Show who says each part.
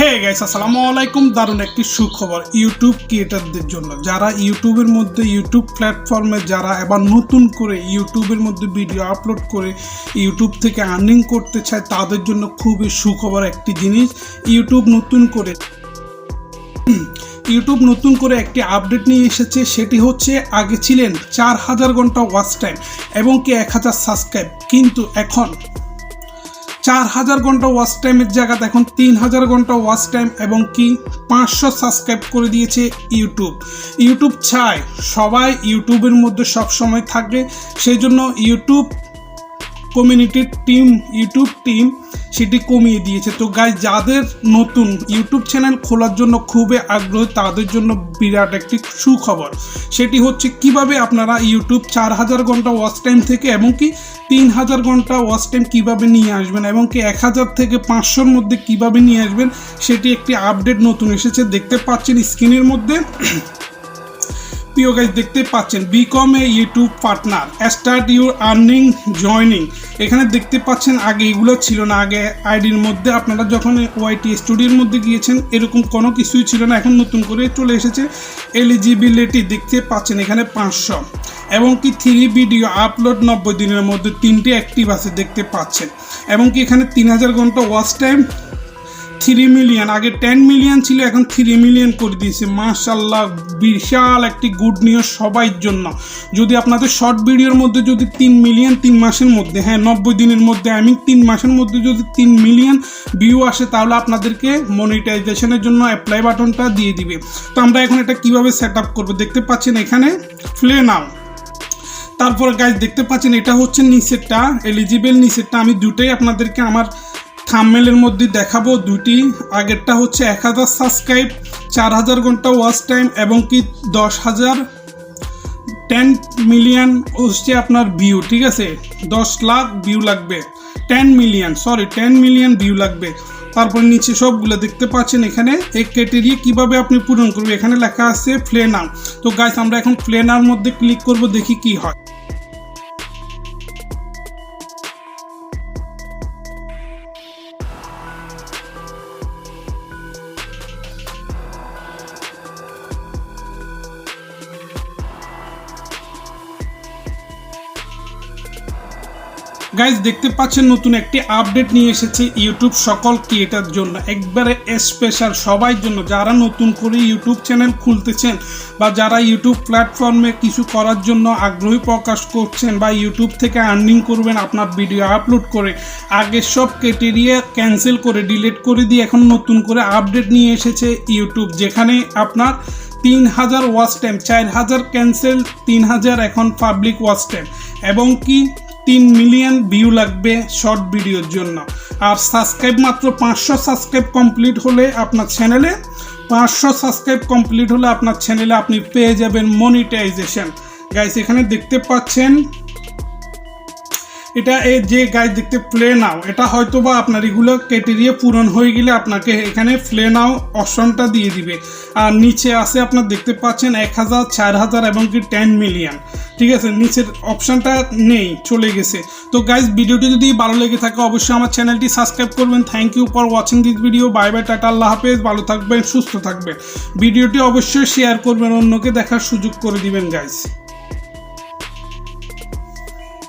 Speaker 1: Hey guys আসসালামু আলাইকুম। দারুণ একটি সুখবর ইউটিউব ক্রিয়েটারদের জন্য। যারা ইউটিউবের মধ্যে ইউটিউব প্ল্যাটফর্মে যারা এবার নতুন করে ইউটিউবের মধ্যে ভিডিও আপলোড করে ইউটিউব থেকে আর্নিং করতে চায়, তাদের জন্য খুবই সুখবর একটি জিনিস ইউটিউব নতুন করে ইউটিউব নতুন করে একটি আপডেট নিয়ে এসেছে। সেটি হচ্ছে, আগে ছিলেন চার হাজার ঘণ্টা ওয়াচ টাইম এবং কি এক হাজার সাবস্ক্রাইব কিন্তু এখন চার হাজার ঘণ্টা ওয়াচ টাইমের জায়গাতে এখন তিন হাজার ঘণ্টা ওয়াচ টাইম এবং কি পাঁচশো সাবস্ক্রাইব করে দিয়েছে ইউটিউব। ইউটিউব চায় সবাই ইউটিউবের মধ্যে সবসময় থাকবে সেই জন্য ইউটিউব কমিউনিটির টিম ইউটিউব টিম সেটি কমিয়ে দিয়েছে। তো গাই যাদের নতুন ইউটিউব চ্যানেল খোলার জন্য খুবই আগ্রহী, তাদের জন্য বিরাট একটি সুখবর। সেটি হচ্ছে কীভাবে আপনারা ইউটিউব চার হাজার ঘণ্টা ওয়াচ টাইম থেকে এবং কি তিন হাজার ঘণ্টা ওয়াচ টাইম কীভাবে নিয়ে আসবেন এবং কি এক হাজার থেকে পাঁচশোর মধ্যে কীভাবে নিয়ে আসবেন, সেটি একটি আপডেট নতুন এসেছে। দেখতে পাচ্ছেন স্ক্রিনের মধ্যে। প্রিয় গাইজ দেখতে পাচ্ছেন become a YouTube partner start your earning joining এখানে দেখতে পাচ্ছেন, আগে এগুলো ছিল না, আগে আইডির মধ্যে আপনারা যখন ওয়াইটি স্টুডিওর মধ্যে গিয়েছেন, এরকম কোনো কিছুই ছিল না, এখন নতুন করে চলে এসেছে এলিজিবিলিটি দেখতে পাচ্ছেন এখানে পাঁচশো। এবং কি থ্রি ভিডিও আপলোড নব্বই দিনের মধ্যে তিনটি অ্যাক্টিভ আছে, দেখতে পাচ্ছেন। এবং কি এখানে তিন হাজার ঘণ্টা ওয়াচ টাইম থ্রি মিলিয়ন আগে টেন মিলিয়ন ছিল, এখন থ্রি মিলিয়ন করে দিয়েছে। মাশাল্লাহ বিশাল একটি গুড নিউজ সবাই জন্য। যদি আপনাদের শর্ট ভিডিওর মধ্যে যদি তিন মিলিয়ন তিন মাসের মধ্যে হ্যাঁ নব্বই দিনের মধ্যে আমি তিন মাসের মধ্যে যদি তিন মিলিয়ন ভিউ আসে, তাহলে আপনাদেরকে মনিটাইজেশনের জন্য অ্যাপ্লাই বাটনটা দিয়ে দিবে। তো আমরা এখন এটা কীভাবে সেট আপ করব দেখতে পাচ্ছেন এখানে? ফ্লে নাও তারপর গাইজ দেখতে পাচ্ছেন, এটা হচ্ছে নিচেরটা এলিজিবল নিচেরটা। আমি দুটোই আপনাদেরকে আমার থামমেলের মধ্যে দেখাবো দুটি আগেরটা হচ্ছে এক হাজার সাবস্ক্রাইব চার হাজার ঘণ্টা ওয়াচ টাইম এবং কি দশ হাজার টেন মিলিয়ন হচ্ছে আপনার ভিউ ঠিক আছে? দশ লাখ ভিউ লাগবে। Ten million sorry ten million view লাগবে। তারপর নিচে সবগুলো দেখতে পাচ্ছেন এখানে। এই ক্যাটেরিয়া কীভাবে আপনি পূরণ করবেন? এখানে লেখা আছে ফ্লেনার তো গাইস আমরা এখন ফ্লেনার মধ্যে ক্লিক করব, দেখি কি হয়। গাইজ দেখতে পাচ্ছেন নতুন একটি আপডেট নিয়ে এসেছে ইউটিউব সকল ক্রিয়েটার জন্য। একবারে স্পেশাল সবাই জন্য। যারা নতুন করে ইউটিউব চ্যানেল খুলতেছেন বা যারা ইউটিউব প্ল্যাটফর্মে কিছু করার জন্য আগ্রহী প্রকাশ করছেন বা ইউটিউব থেকে আর্নিং করবেন আপনার ভিডিও আপলোড করে, আগে সব ক্যাটেরিয়া ক্যান্সেল করে ডিলিট করে দিয়ে এখন নতুন করে আপডেট নিয়ে এসেছে ইউটিউব যেখানে আপনার তিন হাজার ওয়াচ টাইম চার হাজার ক্যান্সেল তিন হাজার এখন পাবলিক ওয়াচ টাইম এবং কি? তিন মিলিয়ন ভিউ লাগবে শর্ট ভিডিওর জন্য। আর সাবস্ক্রাইব মাত্র পাঁচশো সাবস্ক্রাইব কমপ্লিট হলে আপনার চ্যানেলে, পাঁচশো সাবস্ক্রাইব কমপ্লিট হলে আপনার চ্যানেলে আপনি পেয়ে যাবেন মনিটাইজেশন গাইস এখানে দেখতে পাচ্ছেন এটা এই যে গাইজ দেখতে প্লে নাও এটা হয়তো বা আপনার এগুলো ক্যাটেরিয়া পূরণ হয়ে গেলে আপনাকে এখানে প্লে নাও অপশনটা দিয়ে দিবে। আর নিচে আছে আপনার দেখতে পাচ্ছেন এক হাজার, চার হাজার এবং কি টেন মিলিয়ন ঠিক আছে, নিচের অপশানটা নেই, চলে গেছে। তো গাইজ ভিডিওটি যদি ভালো লেগে থাকে অবশ্যই আমার চ্যানেলটি সাবস্ক্রাইব করবেন। Thank you for watching this video bye bye tata, আল্লাহ হাফেজ। ভালো থাকবেন, সুস্থ থাকবেন। ভিডিওটি অবশ্যই শেয়ার করবেন, অন্যকে দেখার সুযোগ করে দিবেন গাইজ